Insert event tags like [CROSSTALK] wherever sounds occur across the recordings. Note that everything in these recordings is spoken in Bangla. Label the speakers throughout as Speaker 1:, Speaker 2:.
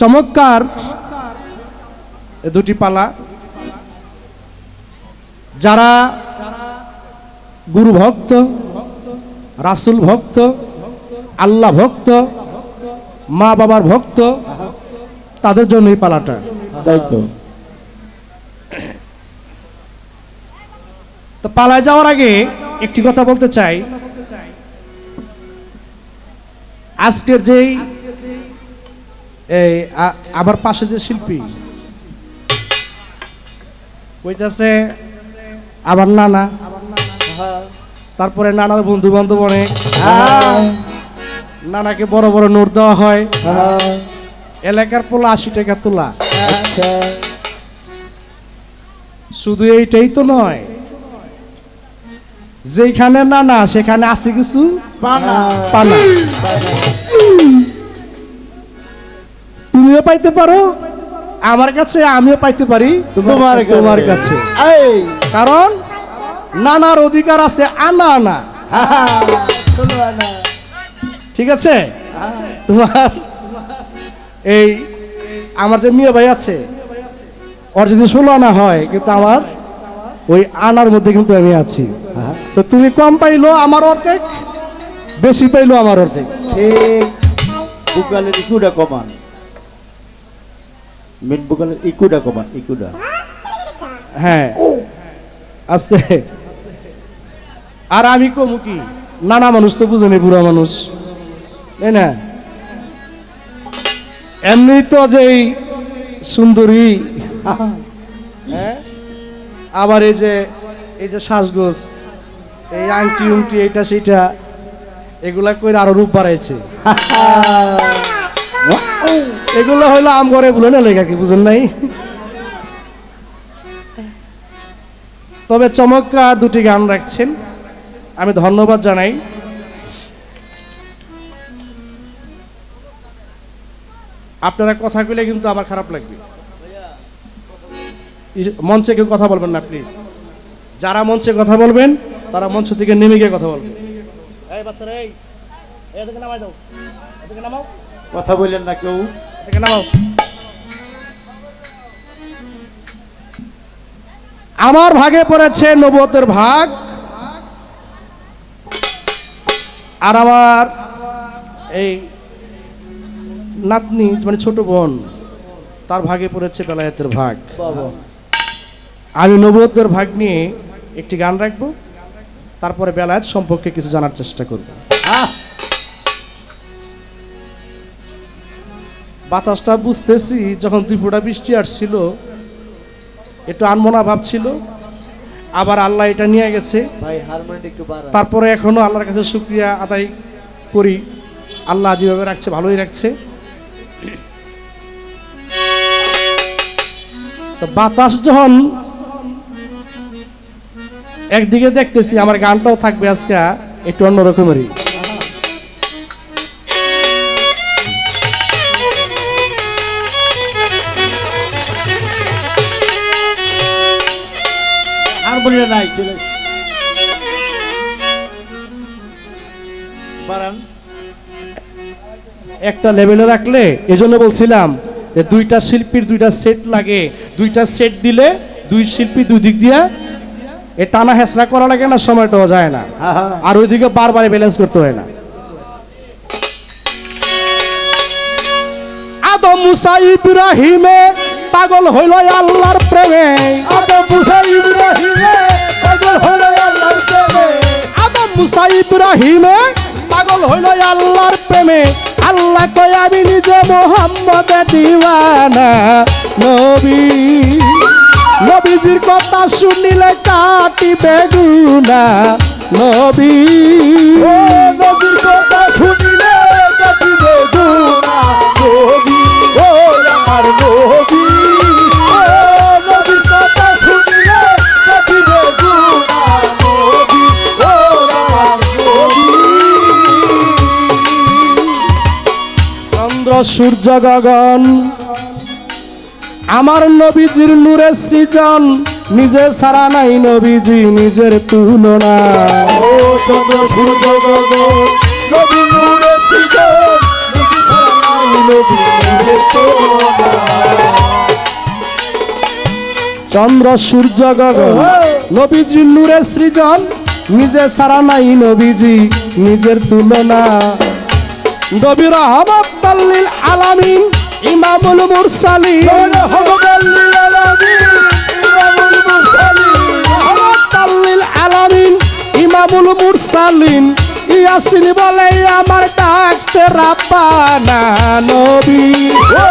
Speaker 1: চমৎকার। এ দুটি পালা। যারা গুরু ভক্ত রাসুল ভক্ত আল্লাহ ভক্ত মা বাবার ভক্ত তাদের জন্য এই পালাটা।
Speaker 2: তো
Speaker 1: পালায় যাওয়ার আগে একটি কথা বলতে চাই। আজকের যেই এই আমার পাশে যে শিল্পী। কইতাছে, আবার নানা। তারপরে নানার বন্ধু বান্ধব অনেক। নানাকে বড় বড় নোট দেওয়া হয়। এলাকার পোলা আশি টাকা তোলা। শুধু এইটাই তো নয় যেখানে নানা, সেখানে আছে কিছু
Speaker 2: পানা
Speaker 1: পানা। তুমিও পাইতে পারো। আমার কাছে আমিও পাইতে পারি।
Speaker 2: তোমার
Speaker 1: তোমার কাছে।
Speaker 2: এই
Speaker 1: কারণ নানার অধিকার আছে আনা আনা। ঠিক আছে? তোমার এই আমার যে মিয়া ভাই আছে ওর যদি ষোলো আনা হয় কিন্তু আমার ওই আনার মধ্যে কিন্তু আমি আছি। তো তুমি কম পাইলো আমার অর্ধেক বেশি পাইলো আমার অর্ধেক।
Speaker 2: ঠিক। কমান। মেন বুকালের ইকুডা কমান ইকুডা।
Speaker 1: হ্যাঁ। আস্তে। আর আমি কমু কি? নানা মানুষ তো বুঝে নেই বুড়া মানুষ। তাই না? এমনি তো যে সুন্দরী হ্যাঁ? আবার এই যে এই যে শ্বাসগোস এই আংটি উংটি এইটা সেইটা এগুলা কইরা আরও রূপ বাড়াইছে। [LAUGHS] এগুলো হইল আম ঘরে বলে না লেখা কি, বুঝেন নাই? তবে চমৎকার দুটি গান রাখছেন। আমি ধন্যবাদ জানাই। আপনারা কথা কইলে কিন্তু আমার খারাপ লাগবে। মঞ্চে কেউ কথা বলবেন না প্লিজ যারা মঞ্চে কথা বলবেন, তারা মঞ্চ থেকে নেমে গিয়ে কথা বলবেন। এই বাচ্চারা এই এদিকে নামাই দাও। এদিকে নামাও।
Speaker 2: কথা বললেন না কেউ।
Speaker 1: আমার ভাগে পড়েছে নবতের ভাগ আর আমার এই নাতনি মানে ছোট বোন তার ভাগে পড়েছে বেলায়েতের ভাগ। আমি নবতের ভাগ নিয়ে একটি গান রাখব তারপরে বেলায়েত সম্পর্কে কিছু জানার চেষ্টা করব। বাতাসটা বুঝতেছি যখন দুই ফোঁটা বৃষ্টি আসছিল একটু আনমনা ভাব ছিল। আবার আল্লাহ এটা নিয়ে গেছে। তারপরে এখনও আল্লাহর কাছে শুক্রিয়া আদায় করি। আল্লাহ যেভাবে রাখছে ভালোই রাখছে। তো বাতাস যখন একদিকে দেখতেছি আমার গানটাও থাকবে আজকে একটু অন্যরকমেরই।
Speaker 2: হারমোনিয়াম নাই চলে
Speaker 1: একটা লেভেলে রাখলে এজন্য বলছিলাম যে দুইটা শিল্পীর দুইটা সেট লাগে। দুইটা সেট দিলে দুই শিল্পী দুই দিক দিয়া এ টানা হেসরা করা লাগে না সময়টাও যায় না।
Speaker 2: হ্যাঁ হ্যাঁ।
Speaker 1: আর ওইদিকে বারবার ব্যালেন্স করতে হয় না। আদম মুসা ইব্রাহিমে পাগল হইল আল্লাহর প্রেমে।
Speaker 2: আদম মুসা ইব্রাহিমে পাগল হলো আল্লাহর প্রেমে।
Speaker 1: আদম মুসা ইব্রাহিমে পাগল হইল আল্লাহর প্রেমে। আল্লাহ কয় আমি নিজে মোহাম্মদ দিওয়ানা নবী। নবীজির কথা শুনিলে কাটিবে গুনা নবী। সূর্য গগন আমার নবীজির নূরে সৃজন নিজে সারা নাই নবীজি নিজের তুলনা।
Speaker 2: চন্দ্র সূর্য গগন
Speaker 1: নবীজি নূরে সৃজন নিজে সারা নাই নবীজি নিজের তুলনা। নবী রহমত তাল্লিল আলামিন ইমামুল মুরসালিন।
Speaker 2: রহমতুল্লিল আলামিন ইমামুল মুরসালিন।
Speaker 1: রহমত তাল্লিল আলামিন ইমামুল মুরসালিন। ইয়াসিন বলে আমার ডাকছে রাব্বানা নবী।
Speaker 2: ও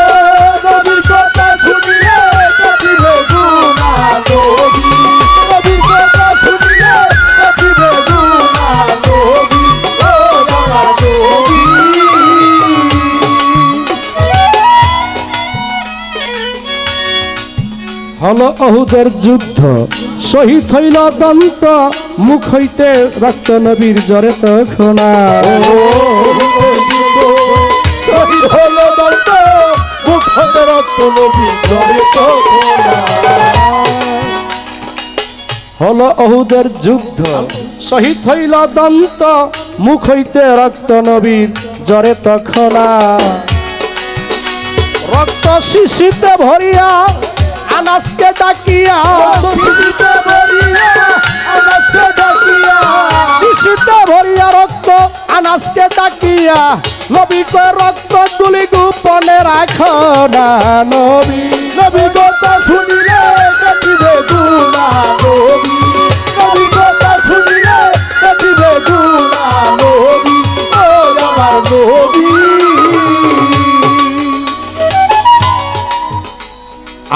Speaker 2: নবীর কথা শুনিলে কাটিবে গুনাহ নবী।
Speaker 1: হল অহুদের যুদ্ধ। শহীদ হইল দন্ত মুখ হইতে রক্ত নবীর জরে তখনা
Speaker 2: হল
Speaker 1: অহুদের যুদ্ধ। শহীদ হইল দন্ত মুখ হইতে রক্ত নবীর জরে তখনা রক্ত শিশিতে ভরিয়া আনাসকে ডাকিয়া
Speaker 2: শিশুতে ভরিয়া আনাসকে ডাকিয়া।
Speaker 1: শিশিতে ভরিয়া রক্ত আনাসকে ডাকিয়া নবী কো রক্ত তুলি গোপনে রাখো না নবী।
Speaker 2: নবী কথা শুনিলে কাটিবে গুনাহ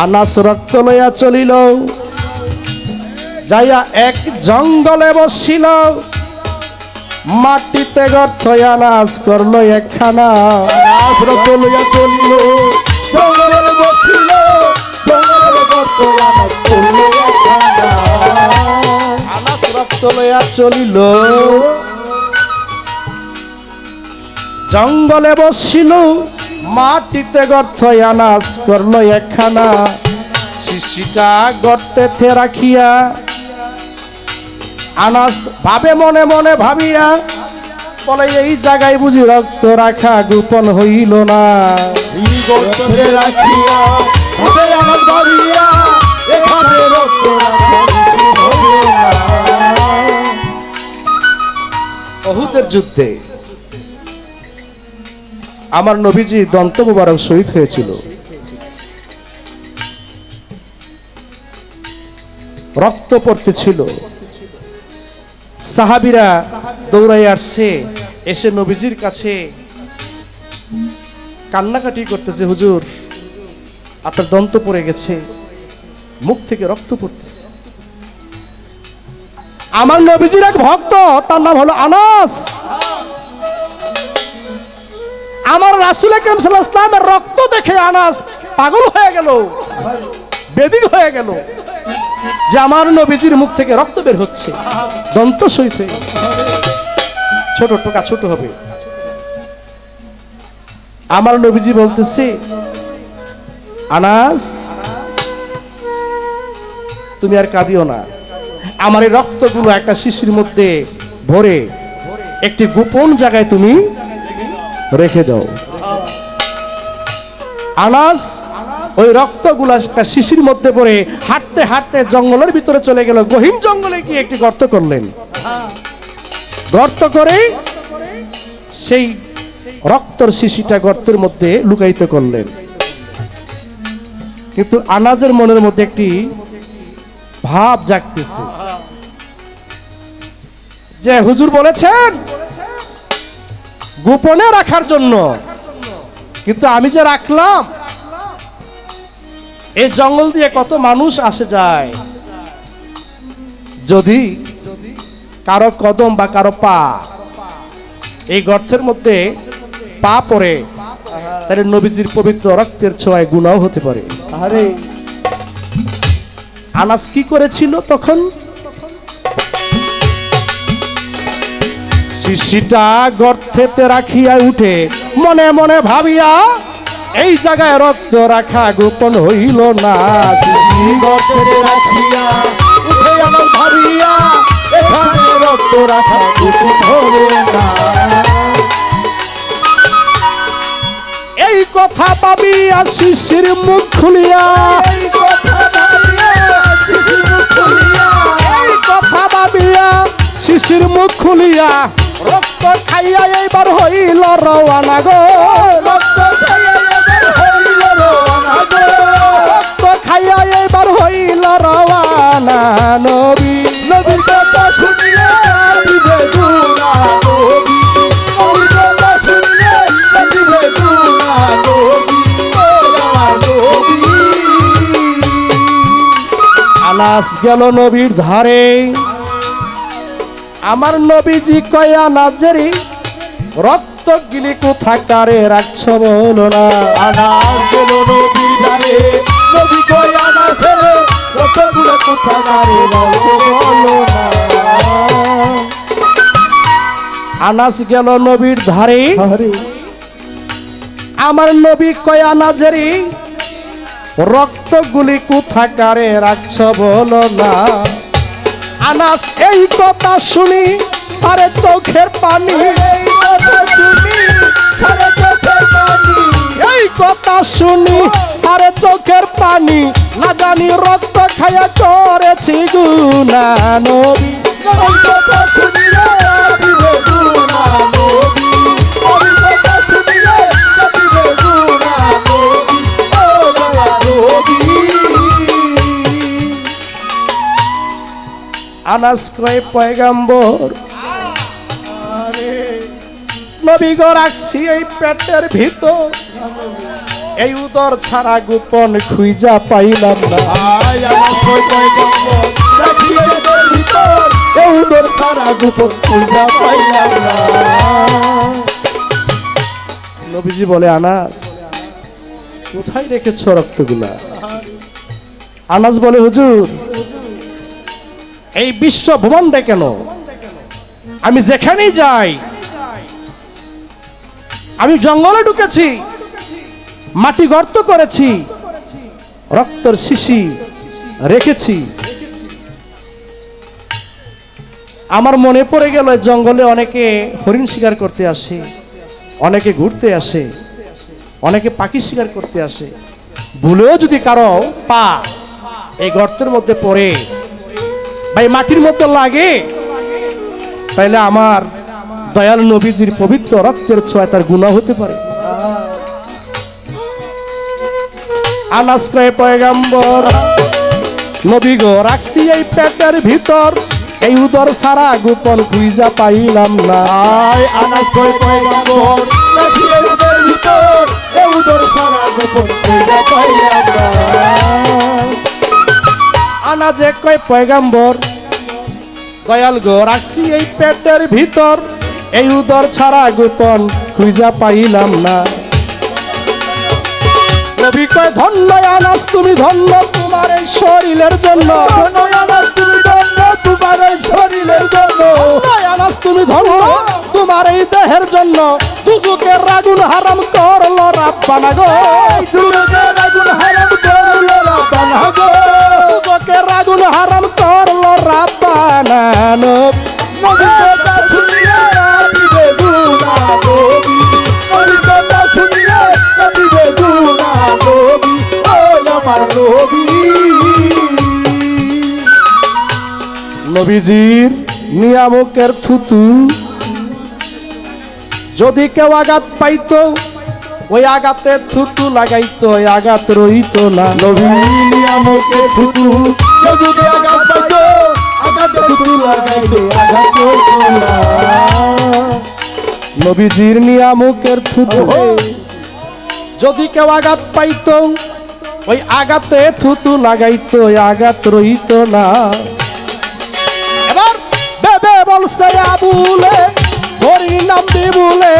Speaker 1: আনাস রক্ত লইয়া চলিল। যাইয়া এক জঙ্গলে বসিল। মাটিতে গর্থ আনাস করল একখানা।
Speaker 2: আশ্রত লইয়া চলিল। জঙ্গলে বসিল। জঙ্গলে গর্ত আনাজ করল একখানা।
Speaker 1: আনাস রক্ত লইয়া চলিল। জঙ্গলে বসিল। মাটিতে গর্থ আনাস করল একখানা শিশিটা গর্তেতে রাখিয়া আনাস ভাবে মনে মনে ভাবিয়া বলে এই জায়গায় বুঝি রক্ত রাখা গোপন হইল না
Speaker 2: রাখিয়া হবে ভাবিয়া এখানে রক্ত রাখা উচিত হবে না।
Speaker 1: অহুদের যুদ্ধে আমার নবীজি দন্ত মুবারক শহীদ হয়েছিল। রক্ত পড়তেছিল সাহাবিরা দৌড়াই আসছে, এসে নবীজির কাছে কান্নাকাটি করতেছে, হুজুর, আপনার দন্ত পড়ে গেছে, মুখ থেকে রক্ত পড়তেছে। আমার নবীজির এক ভক্ত, তার নাম হলো আনাস। আমার রাসুল আকরাম রক্ত দেখে আনাস পাগল হয়ে গেল। বেদিক হয়ে গেল। যে আমার নবীজির মুখ থেকে রক্ত বের হচ্ছে। দন্ত সহিত। ছোট টোকা ছোট হবে। আমার নবীজি বলতেছে, আনাস, তুমি আর কাঁদিও না। আমার এই রক্তগুলো একটা শিশির মধ্যে ভরে একটি গোপন জায়গায় তুমি রেখে দাও। আনাস, ওই রক্তগুলা শিশির মধ্যে পড়ে হাঁটতে হাঁটতে জঙ্গলের ভিতরে চলে গেল। গহীন জঙ্গলে গিয়ে একটি গর্ত করলেন। গর্ত করে সেই রক্তর শিশিটা গর্তের মধ্যে লুকায়িত করলেন। কিন্তু আনাজের মনের মধ্যে একটি ভাব জাগতেছে। যে হুজুর বলেছেন গোপনে রাখার জন্য। কিন্তু আমি যে রাখলাম এই জঙ্গল দিয়ে কত মানুষ আসে যায়। যদি কারও কদম বা কারও পা এই গর্তের মধ্যে পা পড়ে তাহলে নবীজির পবিত্র রক্তের ছোঁয়ায় গুণাও হতে পারে।
Speaker 2: আরে।
Speaker 1: আনাস কি করেছিল তখন? শিশিটা গর্তেতে রাখিয়া উঠে মনে মনে ভাবিয়া এই জায়গায় রক্ত রাখা গোপন হইল না। শিশি
Speaker 2: গর্তে রাখিয়া উঠে আমার ভাবিয়া এখানে রক্ত রাখা উচিত হবে না।
Speaker 1: এই কথা পাবিয়া শিশির মুখ খুলিয়া
Speaker 2: এই কথা ভাবিয়া শিশির মুখ খুলিয়া।
Speaker 1: এই কথা ভাবিয়া শিশির মুখ খুলিয়া রক্ত খাইয়া এইবার হইল রওয়ানা গো।
Speaker 2: রক্ত খাইয়া এবার হইল রওনা গো।
Speaker 1: রক্ত খাইয়া এইবার হইল রওয়ানা নবী।
Speaker 2: নবীর কথা শুনিলে দিবে
Speaker 1: গেল নবীর ধারে। আমার নবীজি কয়া নাজেরি রক্ত গিলি কোথাকারে রাখছ বলো না।
Speaker 2: নবী বলতে বলো না।
Speaker 1: আনাস গেল নবীর ধারে। আমার নবী কয়া নাজেরি রক্তগুলি কোথাকারে রাখছ বলো না। আনাস এই কথা শুনি সারে চোখের পানি।
Speaker 2: এই কথা শুনি সারা চোখের পানি।
Speaker 1: শুনি না জানি রক্ত খাইয়া করেছি
Speaker 2: নবীর কথা শুনিলে
Speaker 1: আনাস কয় পয়গাম্বর। নবী গো রাখছি এই পেটের ভিতর। এই উদর ছাড়া গোপন খুঁজা পাইলাম না।
Speaker 2: এউদর সারা গোপন খুঁজা পাইলাম না।
Speaker 1: নবীজি বলে আনাস কোথায় রেখেছ রক্তগুলা? আনাস বলে হুজুর এই বিশ্ব ভ্রমণটা কেন? আমি যেখানেই যাই, আমি জঙ্গলে ঢুকেছি, মাটি গর্ত করেছি, রক্তের শিশি রেখেছি। আমার মনে পড়ে গেল জঙ্গলে অনেকে হরিণ শিকার করতে আসে, অনেকে ঘুরতে আসে, অনেকে পাখি শিকার করতে আসে। ভুলেও যদি কারও পা এই গর্তের মধ্যে পড়ে এই মাটির মধ্যে লাগে। তাইলে আমার দয়াল নবীজির পবিত্র রক্তের ছোঁয়া তার গুণা হতে পারে। আনাস কয়ে, পয়গাম্বর, নবী গো, রাখছি এই পেটের ভিতর। এই উদর সারা গোপন খুঁজা পাইলাম না।
Speaker 2: আয় আনাস কই কই গম্ব রাখিয়ে তোর ভিতর। এউদর সারা গোপন খুঁজা পাইলাম না
Speaker 1: আনা যে কয় পয়গাম্বর। দয়াল গো রাখছি এই পেটের ভিতর এই উদর ছাড়া গোপন খুঁজা পাইলাম না। নবী কয় ধন্য আনাস তুমি ধন্য তোমার এই শরীরের জন্য।
Speaker 2: আনাস তুমি দণ্ড তোমার এই শরীরের জন্য।
Speaker 1: ধন্য আনাস তুমি ধন্য তোমার এই দেহের জন্য। দুজুকের রাগুন হারাম করল রাব্বানা গো।
Speaker 2: দুর্গের রাব্বানা কথা শুনিলে দিবে গুণা নবী নবীর কথা শুনিলে দিবে গুণা নবী ও আমার নবী
Speaker 1: নবীজির নিয়ামকের থুতু। যদি কেউ আঘাত পাইতো, ওই আঘাতে থুতু লাগাইতো আঘাত রইতো না।
Speaker 2: নবী নিয়ামকে থুতু। যদি আঘাত
Speaker 1: নবীজির নিয়ামকের থুতু। যদি কেউ আঘাত পাইতো ওই আঘাতে থুতু লাগাইতো আঘাত রইতো না। এবার বেবে বলছে আবুলে হরি নাম বলে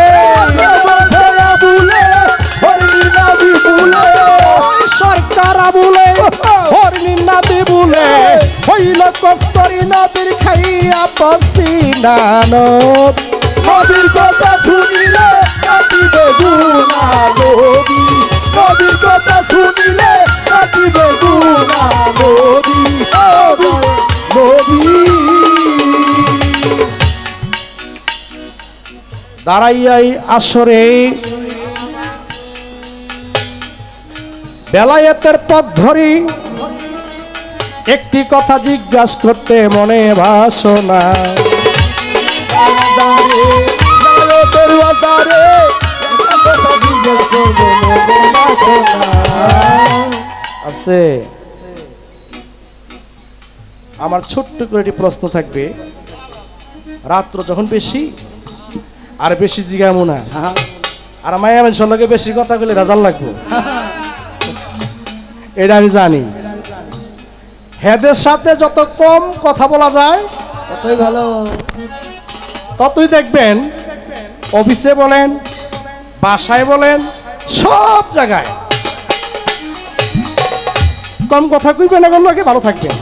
Speaker 2: বুলে নবী বুলে
Speaker 1: ওই সরকার আবুলে হরিণী নাবি বুলে হইল কস্তরি নদীর খাইয়া পসিনা নদী
Speaker 2: নবীর কথা শুনিলে কাটিবে গুণা নবী নবীর কথা শুনিলে কাটিবে গুণা নবী নবী নবী।
Speaker 1: দাঁড়াইয়াই আসরে বেলায়েতের পথ ধরি। একটি কথা জিজ্ঞাসা করতে মনে বাসনা আস্তে। আমার ছোট্ট করে একটি প্রশ্ন থাকবে। রাত্র যখন বেশি আর বেশি জিগামো না। আর মায়া লগে বেশি কথা বলে রেজাল্ট লাগবো। এটা আমি জানি। হেদের সাথে যত কম কথা বলা যায়
Speaker 2: কতই ভালো।
Speaker 1: ততই দেখবেন অফিসে বলেন বাসায় বলেন সব জায়গায়। কম কথা কইবেন এখন লোকে ভালো থাকবেন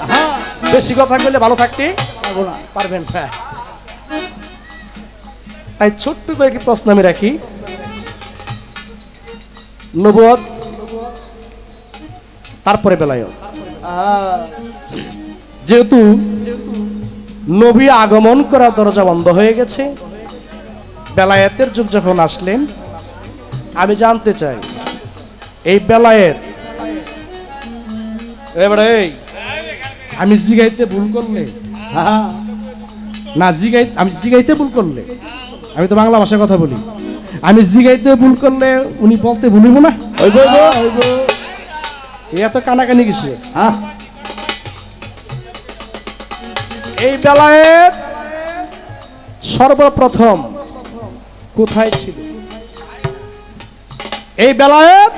Speaker 1: বেশি কথা কইলে ভালো থাকতে
Speaker 2: পারব না
Speaker 1: পারবেন না। তাই ছোট্ট করে একটি প্রশ্ন আমি রাখি। নবদ তারপরে বেলায় যেহেতু নবী আগমন করার দরজা বন্ধ হয়ে গেছে বেলায়েতের যুগ যখন আসলেন আমি জানতে চাই এই বেলায়েত এবারে আমি জিগাইতে ভুল করলে? না জিগাই আমি জিগাইতে ভুল করলে? আমি তো বাংলা ভাষায় কথা বলি। আমি জিগাইতে ভুল করলে উনি বলতে ভুলিব না? এত কানাকানি কিছু
Speaker 2: হ্যাঁ?
Speaker 1: এই বেলায়েত সর্বপ্রথম কোথায় ছিল? এই বেলায়েত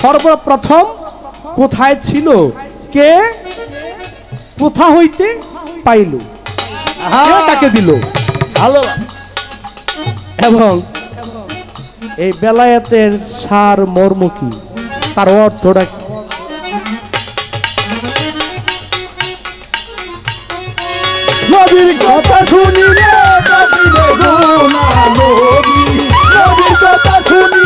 Speaker 1: সর্বপ্রথম কোথায় ছিল? কে? কোথা হইতে পাইল? তাকে দিল?
Speaker 2: ভালো।
Speaker 1: এবং এই বেলায়েতের সার মর্ম কি? তার অর্থটা
Speaker 2: নবীর কথা শুনিলে নবীর কথা শুনি